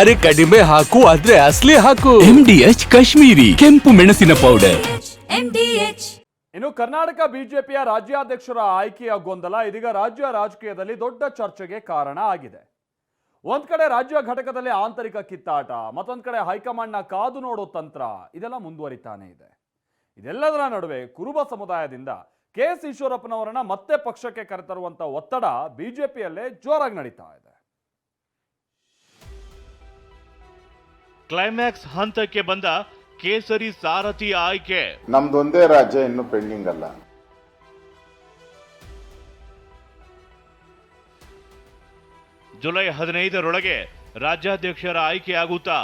ಅರೆ ಕಡಿಮೆ ಹಾಕು ಆದ್ರೆ ಅಸ್ಲಿ ಹಾಕು. ಎಂಡಿಎಚ್ ಕಾಶ್ಮೀರಿ ಕೆಂಪು ಮೆಣಸಿನ ಪೌಡರ್ ಇನ್ನು ಕರ್ನಾಟಕ ಬಿಜೆಪಿಯ ರಾಜ್ಯಾಧ್ಯಕ್ಷರ ಆಯ್ಕೆಯ ಗೊಂದಲ ಇದೀಗ ರಾಜ್ಯ ರಾಜಕೀಯದಲ್ಲಿ ದೊಡ್ಡ ಚರ್ಚೆಗೆ ಕಾರಣ ಆಗಿದೆ. ಒಂದ್ ಕಡೆ ರಾಜ್ಯ ಘಟಕದಲ್ಲಿ ಆಂತರಿಕ ಕಿತ್ತಾಟ ಮತ್ತೊಂದ್ ಕಡೆ ಹೈಕಮಾಂಡ್ನ ಕಾದು ನೋಡೋ ತಂತ್ರ ಇದೆಲ್ಲ ಮುಂದುವರಿತಾನೆ ಇದೆ. ಇದೆಲ್ಲದರ ನಡುವೆ ಕುರುಬ ಸಮುದಾಯದಿಂದ ಕೆ ಎಸ್ ಈಶ್ವರಪ್ಪನವರನ್ನ ಮತ್ತೆ ಪಕ್ಷಕ್ಕೆ ಕರೆತರುವಂತ ಒತ್ತಡ ಬಿಜೆಪಿಯಲ್ಲೇ ಜೋರಾಗಿ ನಡೀತಾ ಇದೆ. ಕ್ಲೈಮ್ಯಾಕ್ಸ್ ಹಂತಕ್ಕೆ ಬಂದ ಕೇಸರಿ ಸಾರಥಿ ಆಯ್ಕೆ. ನಮ್ದೊಂದೇ ರಾಜ್ಯ ಇನ್ನು ಪೆಂಡಿಂಗ್ ಅಲ್ಲ. ಜುಲೈ ಹದಿನೈದರೊಳಗೆ ರಾಜ್ಯಾಧ್ಯಕ್ಷರ ಆಯ್ಕೆಯಾಗುತ್ತಾ?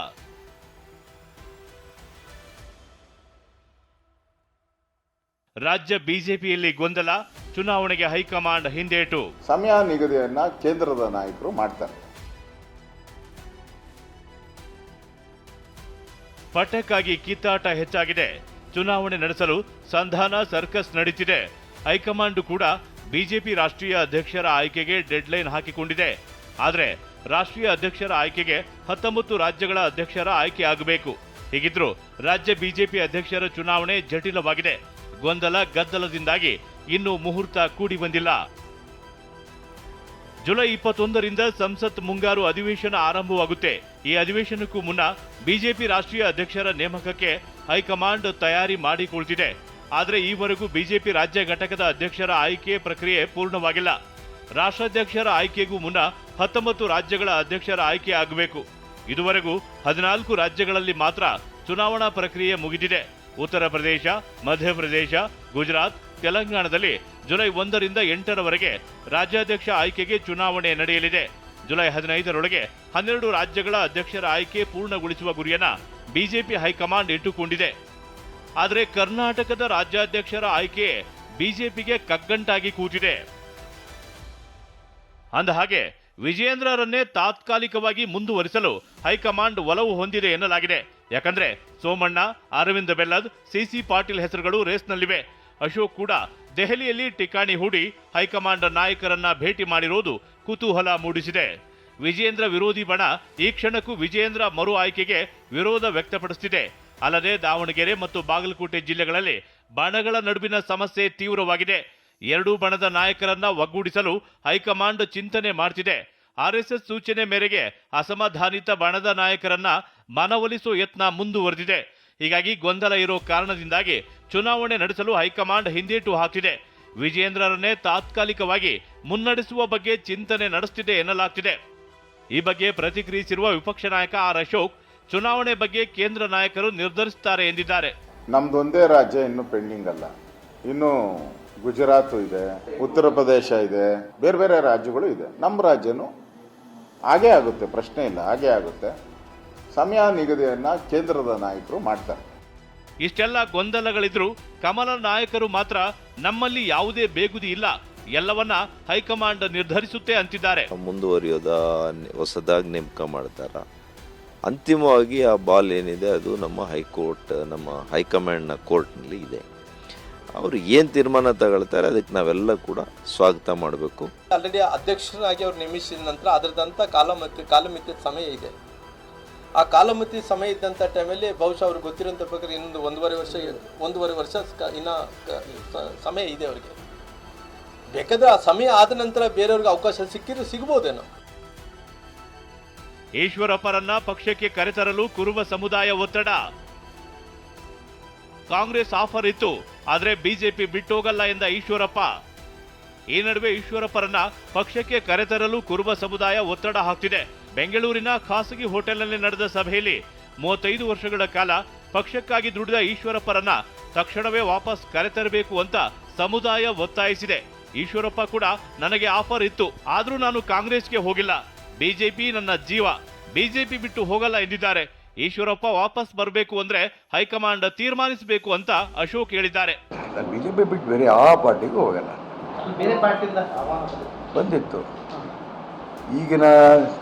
ರಾಜ್ಯ ಬಿಜೆಪಿಯಲ್ಲಿ ಗೊಂದಲ ಚುನಾವಣೆಗೆ ಹೈಕಮಾಂಡ್ ಹಿಂದೇಟು. ಸಮಯ ನಿಗದಿಯನ್ನ ಕೇಂದ್ರದ ನಾಯಕರು ಮಾಡ್ತಾರೆ. ಪಟ್ಟಕ್ಕಾಗಿ ಕಿತ್ತಾಟ ಹೆಚ್ಚಾಗಿದೆ. ಚುನಾವಣೆ ನಡೆಸಲು ಸಂಧಾನ ಸರ್ಕಸ್ ನಡೀತಿದೆ. ಹೈಕಮಾಂಡ್ ಕೂಡ ಬಿಜೆಪಿ ರಾಷ್ಟ್ರೀಯ ಅಧ್ಯಕ್ಷರ ಆಯ್ಕೆಗೆ ಡೆಡ್ಲೈನ್ ಹಾಕಿಕೊಂಡಿದೆ. ಆದರೆ ರಾಷ್ಟ್ರೀಯ ಅಧ್ಯಕ್ಷರ ಆಯ್ಕೆಗೆ ಹತ್ತೊಂಬತ್ತು ರಾಜ್ಯಗಳ ಅಧ್ಯಕ್ಷರ ಆಯ್ಕೆ ಆಗಬೇಕು. ಹೀಗಿದ್ರೂ ರಾಜ್ಯ ಬಿಜೆಪಿ ಅಧ್ಯಕ್ಷರ ಚುನಾವಣೆ ಜಟಿಲವಾಗಿದೆ. ಗೊಂದಲ ಗದ್ದಲದಿಂದಾಗಿ ಇನ್ನೂ ಮುಹೂರ್ತ ಕೂಡಿ ಬಂದಿಲ್ಲ ಜುಲೈ ಇಪ್ಪತ್ತೊಂದರಿಂದ ಸಂಸತ್ ಮುಂಗಾರು ಅಧಿವೇಶನ ಆರಂಭವಾಗುತ್ತೆ. ಈ ಅಧಿವೇಶನಕ್ಕೂ ಮುನ್ನ ಬಿಜೆಪಿ ರಾಷ್ಟ್ರೀಯ ಅಧ್ಯಕ್ಷರ ನೇಮಕಕ್ಕೆ ಹೈಕಮಾಂಡ್ ತಯಾರಿ ಮಾಡಿಕೊಳ್ತಿದೆ. ಆದರೆ ಈವರೆಗೂ ಬಿಜೆಪಿ ರಾಜ್ಯ ಘಟಕದ ಅಧ್ಯಕ್ಷರ ಆಯ್ಕೆ ಪ್ರಕ್ರಿಯೆ ಪೂರ್ಣವಾಗಿಲ್ಲ. ರಾಷ್ಟ್ರಾಧ್ಯಕ್ಷರ ಆಯ್ಕೆಗೂ ಮುನ್ನ ಹತ್ತೊಂಬತ್ತು ರಾಜ್ಯಗಳ ಅಧ್ಯಕ್ಷರ ಆಯ್ಕೆ ಆಗಬೇಕು. ಇದುವರೆಗೂ ಹದಿನಾಲ್ಕು ರಾಜ್ಯಗಳಲ್ಲಿ ಮಾತ್ರ ಚುನಾವಣಾ ಪ್ರಕ್ರಿಯೆ ಮುಗಿದಿದೆ. ಉತ್ತರ ಪ್ರದೇಶ ಮಧ್ಯಪ್ರದೇಶ ಗುಜರಾತ್, ತೆಲಂಗಾಣದಲ್ಲಿ ಜುಲೈ ಒಂದರಿಂದ ಎಂಟರವರೆಗೆ ರಾಜ್ಯಾಧ್ಯಕ್ಷ ಆಯ್ಕೆಗೆ ಚುನಾವಣೆ ನಡೆಯಲಿದೆ. ಜುಲೈ ಹದಿನೈದರೊಳಗೆ ಹನ್ನೆರಡು ರಾಜ್ಯಗಳ ಅಧ್ಯಕ್ಷರ ಆಯ್ಕೆ ಪೂರ್ಣಗೊಳಿಸುವ ಗುರಿಯನ್ನ ಬಿಜೆಪಿ ಹೈಕಮಾಂಡ್ ಇಟ್ಟುಕೊಂಡಿದೆ. ಆದರೆ ಕರ್ನಾಟಕದ ರಾಜ್ಯಾಧ್ಯಕ್ಷರ ಆಯ್ಕೆ ಬಿಜೆಪಿಗೆ ಕಗ್ಗಂಟಾಗಿ ಕೂತಿದೆ. ಅಂದಹಾಗೆ ವಿಜಯೇಂದ್ರರನ್ನೇ ತಾತ್ಕಾಲಿಕವಾಗಿ ಮುಂದುವರಿಸಲು ಹೈಕಮಾಂಡ್ ಒಲವು ಹೊಂದಿದೆ ಎನ್ನಲಾಗಿದೆ. ಯಾಕಂದ್ರೆ ಸೋಮಣ್ಣ, ಅರವಿಂದ ಬೆಲ್ಲದ್ ಸಿಸಿ ಪಾಟೀಲ್ ಹೆಸರುಗಳು ರೇಸ್ನಲ್ಲಿವೆ. ಅಶೋಕ್ ಕೂಡ ದೆಹಲಿಯಲ್ಲಿ ಟಿಕಾಣಿ ಹೂಡಿ ಹೈಕಮಾಂಡ್ ನಾಯಕರನ್ನ ಭೇಟಿ ಮಾಡಿರುವುದು ಕುತೂಹಲ ಮೂಡಿಸಿದೆ. ವಿಜೇಂದ್ರ ವಿರೋಧಿ ಬಣ ಈ ಕ್ಷಣಕ್ಕೂ ವಿಜೇಂದ್ರ ಮರು ಆಯ್ಕೆಗೆ ವಿರೋಧ ವ್ಯಕ್ತಪಡಿಸುತ್ತಿದೆ ಅಲ್ಲದೆ ದಾವಣಗೆರೆ ಮತ್ತು ಬಾಗಲಕೋಟೆ ಜಿಲ್ಲೆಗಳಲ್ಲಿ ಬಣಗಳ ನಡುವಿನ ಸಮಸ್ಯೆ ತೀವ್ರವಾಗಿದೆ. ಎರಡೂ ಬಣದ ನಾಯಕರನ್ನ ಒಗ್ಗೂಡಿಸಲು ಹೈಕಮಾಂಡ್ ಚಿಂತನೆ ಮಾಡ್ತಿದೆ. ಆರ್ಎಸ್ಎಸ್ ಸೂಚನೆ ಮೇರೆಗೆ ಅಸಮಾಧಾನಿತ ಬಣದ ನಾಯಕರನ್ನ ಮನವೊಲಿಸುವ ಯತ್ನ ಮುಂದುವರೆದಿದೆ. ಹೀಗಾಗಿ ಗೊಂದಲ ಇರೋ ಕಾರಣದಿಂದಾಗಿ ಚುನಾವಣೆ ನಡೆಸಲು ಹೈಕಮಾಂಡ್ ಹಿಂದೇಟು ಹಾಕ್ತಿದೆ. ವಿಜೇಂದ್ರರನ್ನೇ ತಾತ್ಕಾಲಿಕವಾಗಿ ಮುನ್ನಡೆಸುವ ಬಗ್ಗೆ ಚಿಂತನೆ ನಡೆಸುತ್ತಿದೆ ಎನ್ನಲಾಗ್ತಿದೆ. ಈ ಬಗ್ಗೆ ಪ್ರತಿಕ್ರಿಯಿಸಿರುವ ವಿಪಕ್ಷ ನಾಯಕ ಆರ್ ಅಶೋಕ್ ಚುನಾವಣೆ ಬಗ್ಗೆ ಕೇಂದ್ರ ನಾಯಕರು ನಿರ್ಧರಿಸುತ್ತಾರೆ ಎಂದಿದ್ದಾರೆ. ನಮ್ದೊಂದೇ ರಾಜ್ಯ ಇನ್ನು ಪೆಂಡಿಂಗ್ ಅಲ್ಲ. ಇನ್ನು ಗುಜರಾತ್ ಇದೆ ಉತ್ತರ ಪ್ರದೇಶ ಇದೆ ಬೇರೆ ಬೇರೆ ರಾಜ್ಯಗಳು ಇದೆ. ನಮ್ಮ ರಾಜ್ಯನೂ ಹಾಗೇ ಆಗುತ್ತೆ ಪ್ರಶ್ನೆ ಇಲ್ಲ ಹಾಗೇ ಆಗುತ್ತೆ. ಸಮಯ ನಿಗದಿಯನ್ನ ಕೇಂದ್ರದ ನಾಯಕರು ಮಾಡ್ತಾರೆ. ಇಷ್ಟೆಲ್ಲ ಗೊಂದಲಗಳಿದ್ರೂ ಕಮಲ ನಾಯಕರು ಮಾತ್ರ ನಮ್ಮಲ್ಲಿ ಯಾವುದೇ ಬೇಗುದಿ ಇಲ್ಲ. ಎಲ್ಲವನ್ನ ಹೈಕಮಾಂಡ್ ನಿರ್ಧರಿಸುತ್ತೆ ಅಂತಿದ್ದಾರೆ. ಮುಂದುವರಿಯೋದ ಹೊಸದಾಗಿ ನೇಮಕ ಮಾಡ್ತಾರ. ಅಂತಿಮವಾಗಿ ಆ ಬಾಲ್ ಏನಿದೆ ಅದು ನಮ್ಮ ಹೈಕೋರ್ಟ್ ನಮ್ಮ ಹೈಕಮಾಂಡ್ನ ಕೋರ್ಟ್ನಲ್ಲಿ ಇದೆ. ಅವರು ಏನು ತೀರ್ಮಾನ ತಗೊಳ್ತಾರೆ ಅದಕ್ಕೆ ನಾವೆಲ್ಲ ಕೂಡ ಸ್ವಾಗತ ಮಾಡಬೇಕು. ಆಲ್ರೆಡಿ ಅಧ್ಯಕ್ಷರಾಗಿ ಅವ್ರು ನೇಮಿಸಿದ ನಂತರ ಅದರದಂಥ ಕಾಲಮಿತಿ ಕಾಲಮಿತಿ ಸಮಯ ಇದೆ. ಆ ಕಾಲಮಿತಿ ಸಮಯ ಇದ್ದಂಥ ಟೈಮಲ್ಲಿ ಬಹುಶಃ ಅವ್ರಿಗೆ ಗೊತ್ತಿರೋಂಥ ಪ್ರಕಾರ ಇನ್ನೊಂದು ಒಂದೂವರೆ ವರ್ಷ ಒಂದೂವರೆ ವರ್ಷ ಇನ್ನು ಸಮಯ ಇದೆ ಅವರಿಗೆ. ಬೇಕಾದ್ರೆ ಆ ಸಮಯ ಆದ ನಂತರ ಬೇರೆಯವ್ರಿಗೆ ಅವಕಾಶ ಸಿಕ್ಕಿದ್ರೆ ಸಿಗ್ಬೋದೇನೋ. ಈಶ್ವರಪ್ಪರನ್ನ ಪಕ್ಷಕ್ಕೆ ಕರೆತರಲು ಕುರುವ ಸಮುದಾಯ ಒತ್ತಡ. ಕಾಂಗ್ರೆಸ್ ಆಫರ್ ಇತ್ತು, ಆದರೆ ಬಿಜೆಪಿ ಬಿಟ್ಟೋಗಲ್ಲ ಎಂದ ಈಶ್ವರಪ್ಪ. ಈ ನಡುವೆ ಈಶ್ವರಪ್ಪರನ್ನ ಪಕ್ಷಕ್ಕೆ ಕರೆತರಲು ಕುರುಬ ಸಮುದಾಯ ಒತ್ತಡ ಹಾಕ್ತಿದೆ. ಬೆಂಗಳೂರಿನ ಖಾಸಗಿ ಹೋಟೆಲ್ನಲ್ಲಿ ನಡೆದ ಸಭೆಯಲ್ಲಿ ಮೂವತ್ತೈದು ವರ್ಷಗಳ ಕಾಲ ಪಕ್ಷಕ್ಕಾಗಿ ದುಡಿದ ಈಶ್ವರಪ್ಪರನ್ನ ತಕ್ಷಣವೇ ವಾಪಸ್ ಕರೆತರಬೇಕು ಅಂತ ಸಮುದಾಯ ಒತ್ತಾಯಿಸಿದೆ. ಈಶ್ವರಪ್ಪ ಕೂಡ ನನಗೆ ಆಫರ್ ಇತ್ತು, ಆದರೂ ನಾನು ಕಾಂಗ್ರೆಸ್ಗೆ ಹೋಗಿಲ್ಲ. ಬಿಜೆಪಿ ನನ್ನ ಜೀವ. ಬಿಜೆಪಿ ಬಿಟ್ಟು ಹೋಗಲ್ಲ ಎಂದಿದ್ದಾರೆ. ಈಶ್ವರಪ್ಪ ವಾಪಸ್ ಬರಬೇಕು ಅಂದ್ರೆ ಹೈಕಮಾಂಡ್ ತೀರ್ಮಾನಿಸಬೇಕು ಅಂತ ಅಶೋಕ್ ಹೇಳಿದ್ದಾರೆ. ನಾನು ಬಿ ಜೆ ಪಿ ಬಿಟ್ಟು ಬೇರೆ ಯಾವ ಪಾರ್ಟಿಗೂ ಹೋಗಲ್ಲ. ಬಂದಿತ್ತು. ಈಗಿನ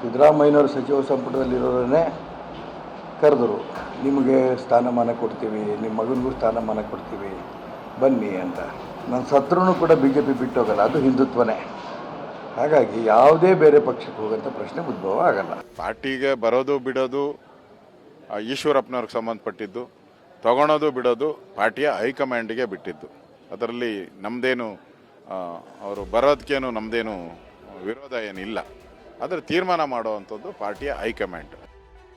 ಸಿದ್ದರಾಮಯ್ಯನವರು ಸಚಿವ ಸಂಪುಟದಲ್ಲಿರೋರನ್ನೇ ಕರೆದರು. ನಿಮಗೆ ಸ್ಥಾನಮಾನ ಕೊಡ್ತೀವಿ ನಿಮ್ಮ ಮಗನಿಗೂ ಸ್ಥಾನಮಾನ ಕೊಡ್ತೀವಿ ಬನ್ನಿ ಅಂತ. ನನ್ನ ಸತ್ರೂ ಕೂಡ ಬಿ ಜೆ ಪಿ ಬಿಟ್ಟು ಹೋಗಲ್ಲ ಅದು ಹಿಂದುತ್ವನೇ. ಹಾಗಾಗಿ ಯಾವುದೇ ಬೇರೆ ಪಕ್ಷಕ್ಕೆ ಹೋಗೋಂಥ ಪ್ರಶ್ನೆ ಉದ್ಭವ ಆಗಲ್ಲ. ಪಾರ್ಟಿಗೆ ಬರೋದು ಬಿಡೋದು ಈಶ್ವರಪ್ಪನವ್ರಿಗೆ ಸಂಬಂಧಪಟ್ಟಿದ್ದು ತಗೊಳೋದು ಬಿಡೋದು ಪಾರ್ಟಿಯ ಹೈಕಮಾಂಡಿಗೆ ಬಿಟ್ಟಿದ್ದು. ಅದರಲ್ಲಿ ನಮ್ಮದೇನು ಅವರು ಬರೋದಕ್ಕೇನು ನಮ್ಮದೇನು ವಿರೋಧ ಏನಿಲ್ಲ. ಅದರ ತೀರ್ಮಾನ ಮಾಡುವಂಥದ್ದು ಪಾರ್ಟಿಯ ಹೈಕಮಾಂಡ್.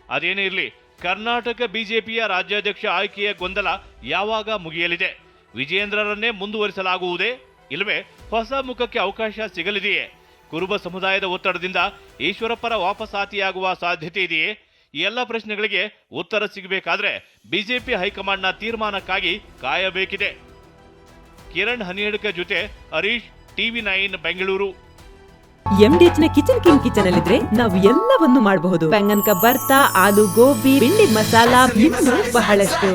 ಅದೇನೇ ಇರಲಿ, ಕರ್ನಾಟಕ ಬಿಜೆಪಿಯ ರಾಜ್ಯಾಧ್ಯಕ್ಷ ಆಯ್ಕೆಯ ಗೊಂದಲ ಯಾವಾಗ ಮುಗಿಯಲಿದೆ? ವಿಜಯೇಂದ್ರರನ್ನೇ ಮುಂದುವರಿಸಲಾಗುವುದೇ? ಇಲ್ಲವೇ, ಹೊಸ ಮುಖಕ್ಕೆ ಅವಕಾಶ ಸಿಗಲಿದೆಯೇ? ಕುರುಬ ಸಮುದಾಯದ ಒತ್ತಡದಿಂದ ಈಶ್ವರಪ್ಪರ ವಾಪಸಾತಿಯಾಗುವ ಸಾಧ್ಯತೆ ಇದೆಯೇ? ಈ ಎಲ್ಲ ಪ್ರಶ್ನೆಗಳಿಗೆ ಉತ್ತರ ಸಿಗಬೇಕಾದ್ರೆ ಬಿಜೆಪಿ ಹೈಕಮಾಂಡ್ನ ತೀರ್ಮಾನಕ್ಕಾಗಿ ಕಾಯಬೇಕಿದೆ. ಕಿರಣ್ ಹನಿಹಡ್ಕ ಜೊತೆ ಹರೀಶ್ ಟಿವಿ ನೈನ್ ಬೆಂಗಳೂರು. ಎಂಡಿಎಚ್ನ ಕಿಚನ್ ಕಿಂಗ್ ಕಿಚನ್ ಅಲ್ಲಿದ್ರೆ ನಾವು ಎಲ್ಲವನ್ನು ಮಾಡಬಹುದು. ಬೆಂಗನ್ಕ ಬರ್ತಾ ಆಲೂ ಗೋಬಿ ಬೆಂಡಿ ಮಸಾಲಾ ಇನ್ನೂ ಬಹಳಷ್ಟು.